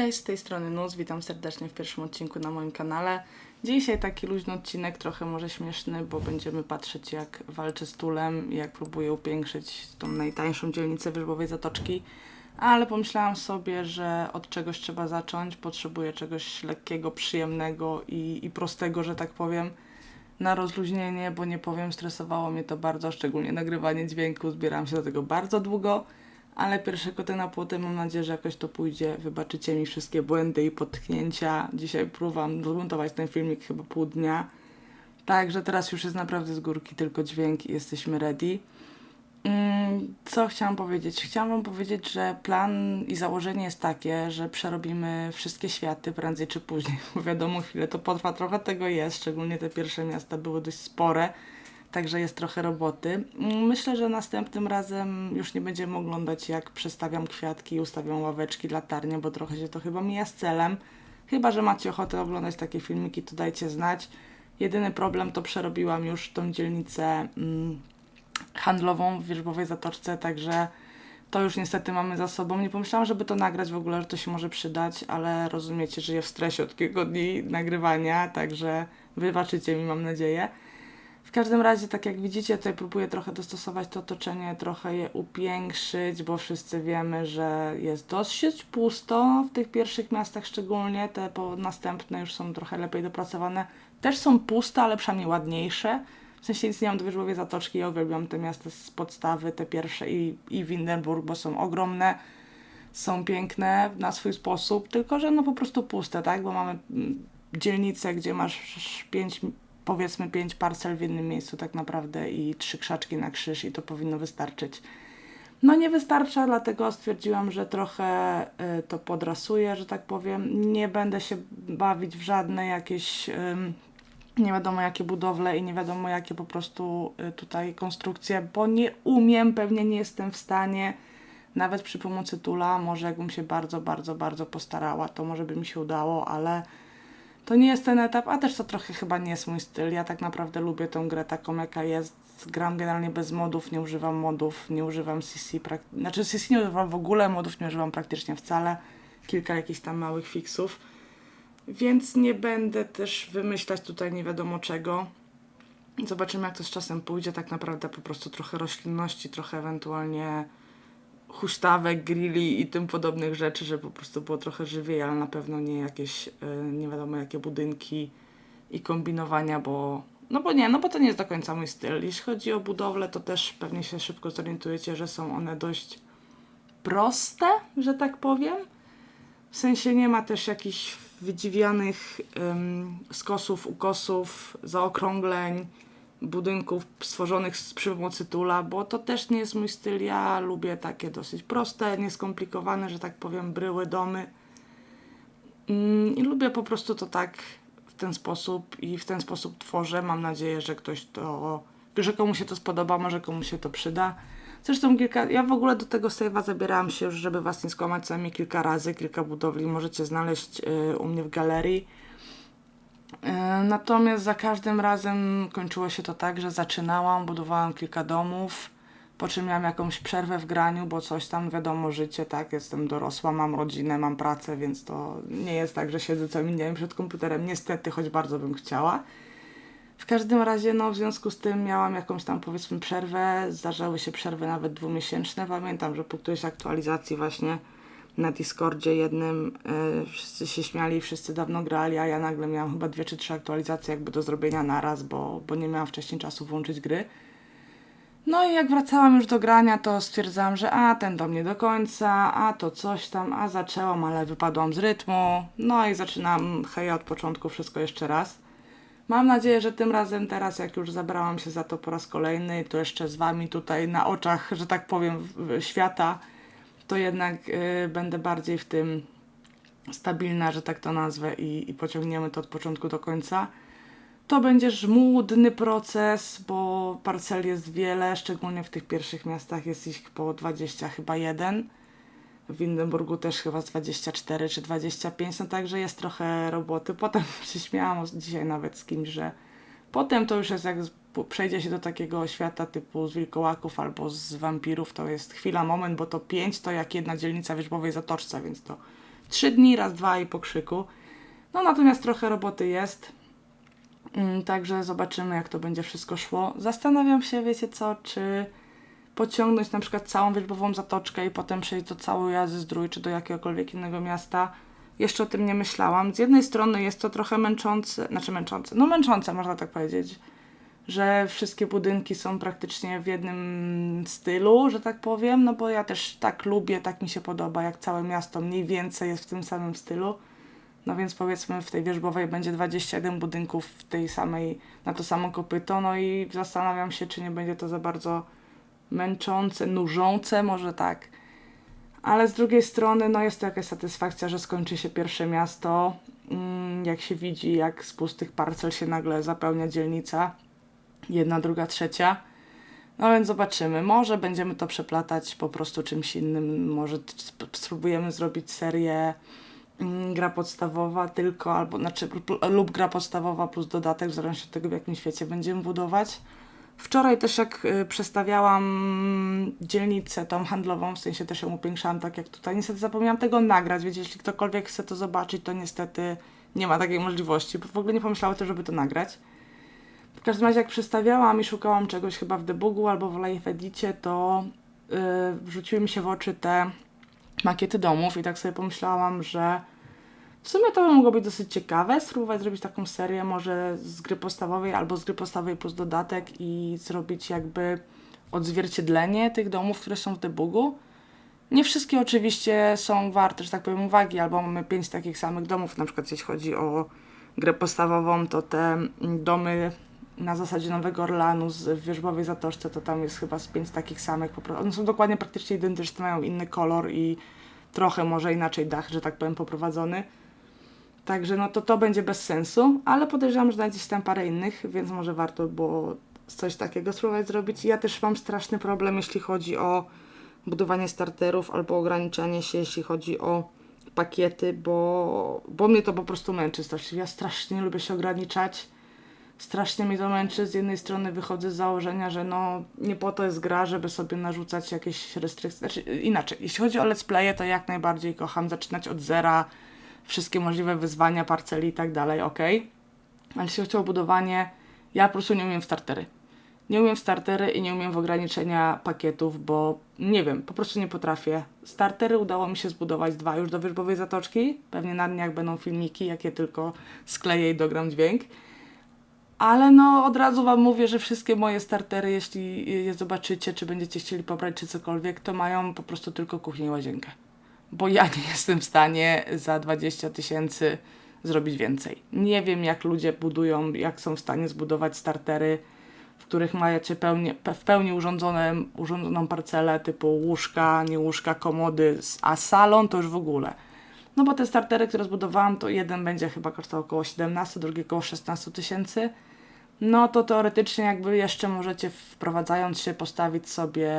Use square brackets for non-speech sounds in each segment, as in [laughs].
Cześć, z tej strony Nuz, witam serdecznie w pierwszym odcinku na moim kanale. Dzisiaj taki luźny odcinek, trochę może śmieszny, bo będziemy patrzeć jak walczę z tulem jak próbuję upiększyć tą najtańszą dzielnicę Wierzbowej Zatoczki. Ale pomyślałam sobie, że od czegoś trzeba zacząć, potrzebuję czegoś lekkiego, przyjemnego i, i prostego, że tak powiem, na rozluźnienie, bo nie powiem, stresowało mnie to bardzo, szczególnie nagrywanie dźwięku, zbierałam się do tego bardzo długo ale pierwsze koty na płoty mam nadzieję, że jakoś to pójdzie. Wybaczycie mi wszystkie błędy i potknięcia. Dzisiaj próbowałam zmontować ten filmik chyba pół dnia. Także teraz już jest naprawdę z górki tylko dźwięk i jesteśmy ready. Mm, Co chciałam powiedzieć? Chciałam Wam powiedzieć, że plan i założenie jest takie, że przerobimy wszystkie światy prędzej czy później. [laughs] Bo wiadomo, chwilę to potrwa, trochę tego jest, szczególnie te pierwsze miasta były dość spore także jest trochę roboty. Mm, Myślę, że następnym razem już nie będziemy oglądać, jak przestawiam kwiatki ustawiam ławeczki, latarnie, bo trochę się to chyba mija z celem. Chyba, że macie ochotę oglądać takie filmiki, to dajcie znać. Jedyny problem to przerobiłam już tą dzielnicę mm, handlową w Wierzbowej Zatoczce, także to już niestety mamy za sobą. Nie pomyślałam, żeby to nagrać w ogóle, że to się może przydać, ale rozumiecie, że ja w stresie od kilku dni nagrywania, także wybaczycie mi, mam nadzieję. W każdym razie, tak jak widzicie, tutaj próbuję trochę dostosować to otoczenie, trochę je upiększyć, bo wszyscy wiemy, że jest dosyć pusto w tych pierwszych miastach szczególnie, te po następne już są trochę lepiej dopracowane. Też są puste, ale przynajmniej ładniejsze. W sensie nic nie mam do Wierzbowej Zatoczki, ja uwielbiam te miasta z podstawy, te pierwsze i, i Windenburg, bo są ogromne, są piękne na swój sposób, tylko że no po prostu puste, tak, bo mamy mm, dzielnicę, gdzie masz pięć powiedzmy pięć parcel w jednym miejscu tak naprawdę i trzy krzaczki na krzyż i to powinno wystarczyć. No nie wystarcza, dlatego stwierdziłam, że trochę y, to podrasuję, że tak powiem. Nie będę się bawić w żadne jakieś ym, nie wiadomo jakie budowle i nie wiadomo jakie po prostu y, tutaj konstrukcje, bo nie umiem, pewnie nie jestem w stanie. Nawet przy pomocy tula, może jakbym się bardzo, bardzo, bardzo postarała, to może by mi się udało, ale to nie jest ten etap, a też to trochę chyba nie jest mój styl. Ja tak naprawdę lubię tą grę taką, jaka jest. Gram generalnie bez modów, nie używam modów, nie używam CC, prak- znaczy CC nie używam w ogóle, modów nie używam praktycznie wcale. Kilka jakichś tam małych fixów. Więc nie będę też wymyślać tutaj nie wiadomo czego. Zobaczymy jak to z czasem pójdzie. Tak naprawdę po prostu trochę roślinności, trochę ewentualnie huśtawek, grilli i tym podobnych rzeczy, żeby po prostu było trochę żywiej, ale na pewno nie jakieś y, nie wiadomo jakie budynki i kombinowania, bo no bo nie, no bo to nie jest do końca mój styl. Jeśli chodzi o budowlę, to też pewnie się szybko zorientujecie, że są one dość proste, że tak powiem. W sensie nie ma też jakichś wydziwianych ym, skosów, ukosów, zaokrągleń, budynków stworzonych przy pomocy tula, bo to też nie jest mój styl. Ja lubię takie dosyć proste, nieskomplikowane, że tak powiem, bryły, domy. Mm, I lubię po prostu to tak w ten sposób i w ten sposób tworzę. Mam nadzieję, że ktoś to, że komuś się to spodoba, może komuś się to przyda. Zresztą kilka, ja w ogóle do tego save'a zabierałam się już, żeby was nie skłamać, najmniej kilka razy, kilka budowli możecie znaleźć y, u mnie w galerii. E, Natomiast za każdym razem kończyło się to tak, że zaczynałam, budowałam kilka domów, po czym miałam jakąś przerwę w graniu, bo coś tam, wiadomo, życie, tak, jestem dorosła, mam rodzinę, mam pracę, więc to nie jest tak, że siedzę całymi dniami przed komputerem, niestety, choć bardzo bym chciała. W każdym razie, no, w związku z tym miałam jakąś tam, powiedzmy, przerwę, zdarzały się przerwy nawet dwumiesięczne, pamiętam, że po którejś aktualizacji właśnie na Discordzie jednym e, wszyscy się śmiali, wszyscy dawno grali, a ja nagle miałam chyba dwie czy trzy aktualizacje jakby do zrobienia naraz, bo, bo nie miałam wcześniej czasu włączyć gry. No i jak wracałam już do grania, to stwierdzałam, że a, ten dom nie do końca, a to coś tam, a zaczęłam, ale wypadłam z rytmu. No i zaczynam heja od początku, wszystko jeszcze raz. Mam nadzieję, że tym razem teraz, jak już zabrałam się za to po raz kolejny, to jeszcze z Wami tutaj na oczach, że tak powiem, świata, to jednak y, będę bardziej w tym stabilna, że tak to nazwę i, i pociągniemy to od początku do końca. To będzie żmudny proces, bo parcel jest wiele, szczególnie w tych pierwszych miastach jest ich po 20 chyba jeden. W Windenburgu też chyba z 24 czy 25, no także jest trochę roboty. Potem [laughs] się śmiałam dzisiaj nawet z kimś, że potem to już jest jak przejdzie się do takiego świata typu z wilkołaków albo z wampirów, to jest chwila, moment, bo to 5 to jak jedna dzielnica Wierzbowej Zatoczce, więc to trzy dni, raz, dwa i po krzyku. No natomiast trochę roboty jest. Mm, Także zobaczymy, jak to będzie wszystko szło. Zastanawiam się, wiecie co, czy pociągnąć na przykład całą wierzbową zatoczkę i potem przejść do całej jazdy zdrój, czy do jakiegokolwiek innego miasta. Jeszcze o tym nie myślałam. Z jednej strony jest to trochę męczące, znaczy męczące, no męczące można tak powiedzieć, że wszystkie budynki są praktycznie w jednym stylu, że tak powiem, no bo ja też tak lubię, tak mi się podoba, jak całe miasto mniej więcej jest w tym samym stylu. No więc powiedzmy w tej wierzbowej będzie 21 budynków w tej samej, na to samo kopyto, no i zastanawiam się, czy nie będzie to za bardzo męczące, nużące, może tak. Ale z drugiej strony, no jest to jakaś satysfakcja, że skończy się pierwsze miasto, mm, jak się widzi, jak z pustych parcel się nagle zapełnia dzielnica, jedna, druga, trzecia. No więc zobaczymy. Może będziemy to przeplatać po prostu czymś innym. Może spróbujemy zrobić serię mm, gra podstawowa tylko, albo znaczy lub gra podstawowa plus dodatek, w zależności od tego, w jakim świecie będziemy budować. Wczoraj też jak y, przestawiałam dzielnicę tą handlową, w sensie też ją upiększałam tak jak tutaj, niestety zapomniałam tego nagrać, wiecie, jeśli ktokolwiek chce to zobaczyć, to niestety nie ma takiej możliwości, w ogóle nie pomyślałam też, żeby to nagrać. W każdym razie jak przestawiałam i szukałam czegoś chyba w debugu albo w live edicie, to yy, wrzuciły mi się w oczy te makiety domów i tak sobie pomyślałam, że w sumie to by mogło być dosyć ciekawe, spróbować zrobić taką serię może z gry podstawowej albo z gry podstawowej plus dodatek i zrobić jakby odzwierciedlenie tych domów, które są w debugu. Nie wszystkie oczywiście są warte, że tak powiem, uwagi, albo mamy pięć takich samych domów, na przykład jeśli chodzi o grę podstawową, to te domy na zasadzie Nowego Orlanu z Wierzbowej Zatoczce, to tam jest chyba z pięć takich samych, po prostu. one są dokładnie praktycznie identyczne, mają inny kolor i trochę może inaczej dach, że tak powiem, poprowadzony. Także no to to będzie bez sensu, ale podejrzewam, że znajdzie się tam parę innych, więc może warto było coś takiego spróbować zrobić. Ja też mam straszny problem, jeśli chodzi o budowanie starterów albo ograniczanie się, jeśli chodzi o pakiety, bo, bo mnie to po prostu męczy strasznie. Ja strasznie lubię się ograniczać. Strasznie mnie to męczy. Z jednej strony wychodzę z założenia, że no nie po to jest gra, żeby sobie narzucać jakieś restrykcje. Znaczy inaczej, jeśli chodzi o let's playe, to jak najbardziej kocham zaczynać od zera, wszystkie możliwe wyzwania, parceli i tak dalej, ok. Ale jeśli chodzi o budowanie, ja po prostu nie umiem w startery. Nie umiem w startery i nie umiem w ograniczenia pakietów, bo nie wiem, po prostu nie potrafię. Startery udało mi się zbudować dwa już do wierzbowej zatoczki. Pewnie na dniach będą filmiki, jakie tylko skleję i dogram dźwięk. Ale no od razu Wam mówię, że wszystkie moje startery, jeśli je zobaczycie, czy będziecie chcieli pobrać, czy cokolwiek, to mają po prostu tylko kuchnię i łazienkę. Bo ja nie jestem w stanie za 20 tysięcy zrobić więcej. Nie wiem, jak ludzie budują, jak są w stanie zbudować startery, w których macie pełnie, pe- w pełni urządzone, urządzoną parcelę typu łóżka, nie łóżka, komody, a salon to już w ogóle. No bo te startery, które zbudowałam, to jeden będzie chyba kosztował około 17, drugi około 16 tysięcy. No to teoretycznie jakby jeszcze możecie wprowadzając się postawić sobie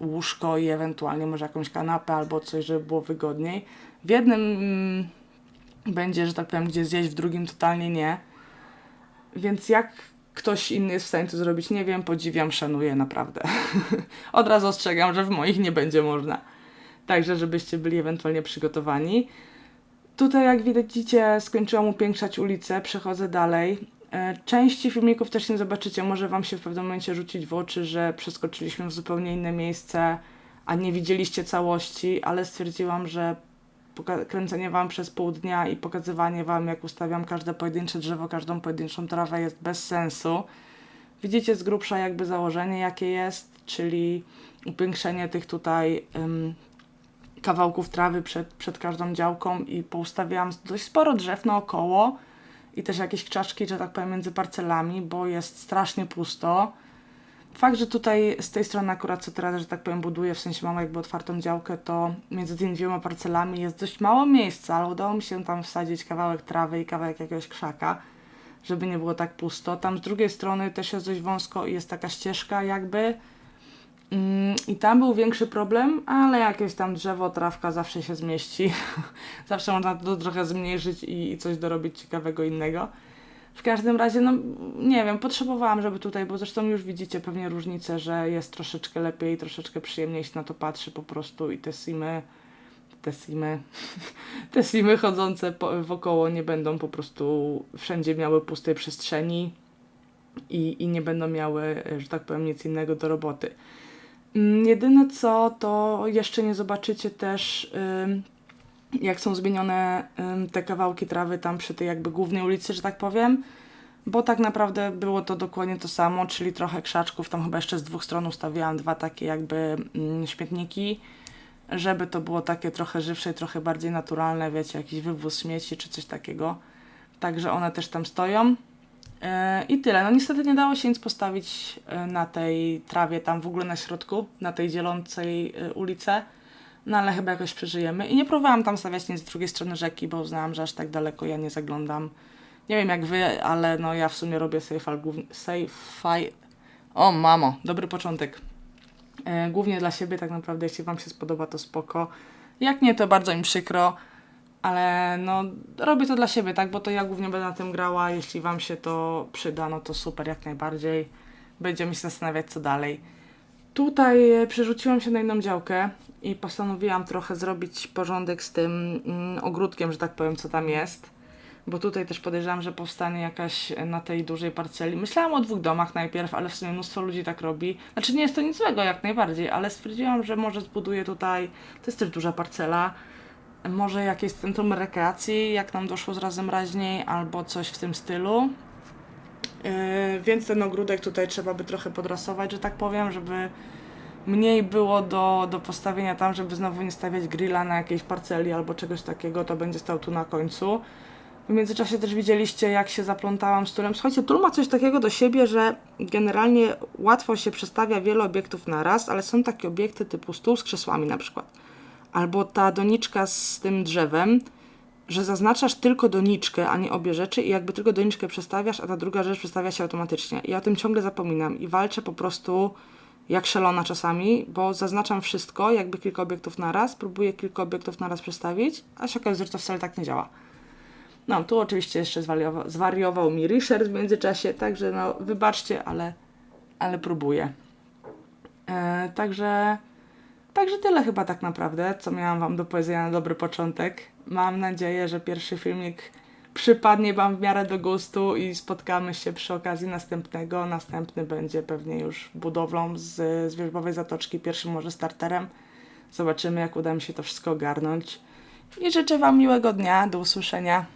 łóżko i ewentualnie może jakąś kanapę albo coś, żeby było wygodniej. W jednym mm, będzie, że tak powiem, gdzie zjeść, w drugim totalnie nie. Więc jak ktoś inny jest w stanie to zrobić, nie wiem, podziwiam, szanuję naprawdę. [laughs] Od razu ostrzegam, że w moich nie będzie można. Także, żebyście byli ewentualnie przygotowani. Tutaj, jak widzicie, skończyłam upiększać ulicę, przechodzę dalej. E, Części filmików też nie zobaczycie, może Wam się w pewnym momencie rzucić w oczy, że przeskoczyliśmy w zupełnie inne miejsce, a nie widzieliście całości, ale stwierdziłam, że kręcenie Wam przez pół dnia i pokazywanie Wam, jak ustawiam każde pojedyncze drzewo, każdą pojedynczą trawę jest bez sensu. Widzicie z grubsza jakby założenie, jakie jest, czyli upiększenie tych tutaj kawałków trawy przed, przed każdą działką i poustawiałam dość sporo drzew naokoło i też jakieś krzaczki, że tak powiem, między parcelami, bo jest strasznie pusto. Fakt, że tutaj z tej strony akurat co teraz, że tak powiem, buduję, w sensie mam jakby otwartą działkę, to między tymi dwiema parcelami jest dość mało miejsca, ale udało mi się tam wsadzić kawałek trawy i kawałek jakiegoś krzaka, żeby nie było tak pusto. Tam z drugiej strony też jest dość wąsko i jest taka ścieżka jakby, I tam był większy problem, ale jakieś tam drzewo, trawka zawsze się zmieści. [laughs] zawsze można to trochę zmniejszyć i, coś dorobić ciekawego innego. W każdym razie, no nie wiem, potrzebowałam, żeby tutaj, bo zresztą już widzicie pewnie różnicę, że jest troszeczkę lepiej, troszeczkę przyjemniej się na to patrzy po prostu i te simy, te simy, [laughs] te simy chodzące po, wokoło nie będą po prostu wszędzie miały pustej przestrzeni i, i nie będą miały, że tak powiem, nic innego do roboty. Mm, Jedyne co, to jeszcze nie zobaczycie też, jak są zmienione te kawałki trawy tam przy tej jakby głównej ulicy, że tak powiem, bo tak naprawdę było to dokładnie to samo, czyli trochę krzaczków, tam chyba jeszcze z dwóch stron ustawiałam dwa takie jakby mm, śmietniki, żeby to było takie trochę żywsze i trochę bardziej naturalne, wiecie, jakiś wywóz śmieci czy coś takiego. Także one też tam stoją. E, I tyle. No niestety nie dało się nic postawić e, na tej trawie, tam w ogóle na środku, na tej dzielącej e, ulicę. No ale chyba jakoś przeżyjemy. I nie próbowałam tam stawiać nic z drugiej strony rzeki, bo uznałam, że aż tak daleko ja nie zaglądam. Nie wiem jak wy, ale no ja w sumie robię safe głównie. Safe O mamo, dobry początek. Głównie dla siebie tak naprawdę, jeśli wam się spodoba to spoko. Jak nie, to bardzo mi przykro. Ale no, robię to dla siebie, tak? Bo to ja głównie będę na tym grała. Jeśli Wam się to przyda, no to super, jak najbardziej. Będziemy się zastanawiać, co dalej. Tutaj e, przerzuciłam się na inną działkę i postanowiłam trochę zrobić porządek z tym mm, ogródkiem, że tak powiem, co tam jest. Bo tutaj też podejrzewam, że powstanie jakaś e, na tej dużej parceli. Myślałam o dwóch domach najpierw, ale w sumie mnóstwo ludzi tak robi. Znaczy nie jest to nic złego, jak najbardziej, ale stwierdziłam, że może zbuduję tutaj, to jest też duża parcela, może jakieś centrum rekreacji, jak nam doszło z razem raźniej, albo coś w tym stylu. Yy, więc ten ogródek tutaj trzeba by trochę podrasować, że tak powiem, żeby mniej było do, do postawienia tam, żeby znowu nie stawiać grilla na jakiejś parceli albo czegoś takiego, to będzie stał tu na końcu. W międzyczasie też widzieliście, jak się zaplątałam z turem. Słuchajcie, tur ma coś takiego do siebie, że generalnie łatwo się przestawia wiele obiektów na raz, ale są takie obiekty typu stół z krzesłami na przykład albo ta doniczka z tym drzewem, że zaznaczasz tylko doniczkę, a nie obie rzeczy i jakby tylko doniczkę przestawiasz, a ta druga rzecz przestawia się automatycznie. I ja o tym ciągle zapominam i walczę po prostu jak szalona czasami, bo zaznaczam wszystko, jakby kilka obiektów na raz, próbuję kilka obiektów na raz przestawić, a się okazuje, że to wcale tak nie działa. No, tu oczywiście jeszcze zwariował, zwariował mi Richard w międzyczasie, także no, wybaczcie, ale, ale próbuję. E, także Także tyle chyba tak naprawdę, co miałam Wam do powiedzenia na dobry początek. Mam nadzieję, że pierwszy filmik przypadnie Wam w miarę do gustu i spotkamy się przy okazji następnego. Następny będzie pewnie już budowlą z, z Wierzbowej Zatoczki, pierwszym może starterem. Zobaczymy, jak uda mi się to wszystko ogarnąć. I życzę Wam miłego dnia. Do usłyszenia.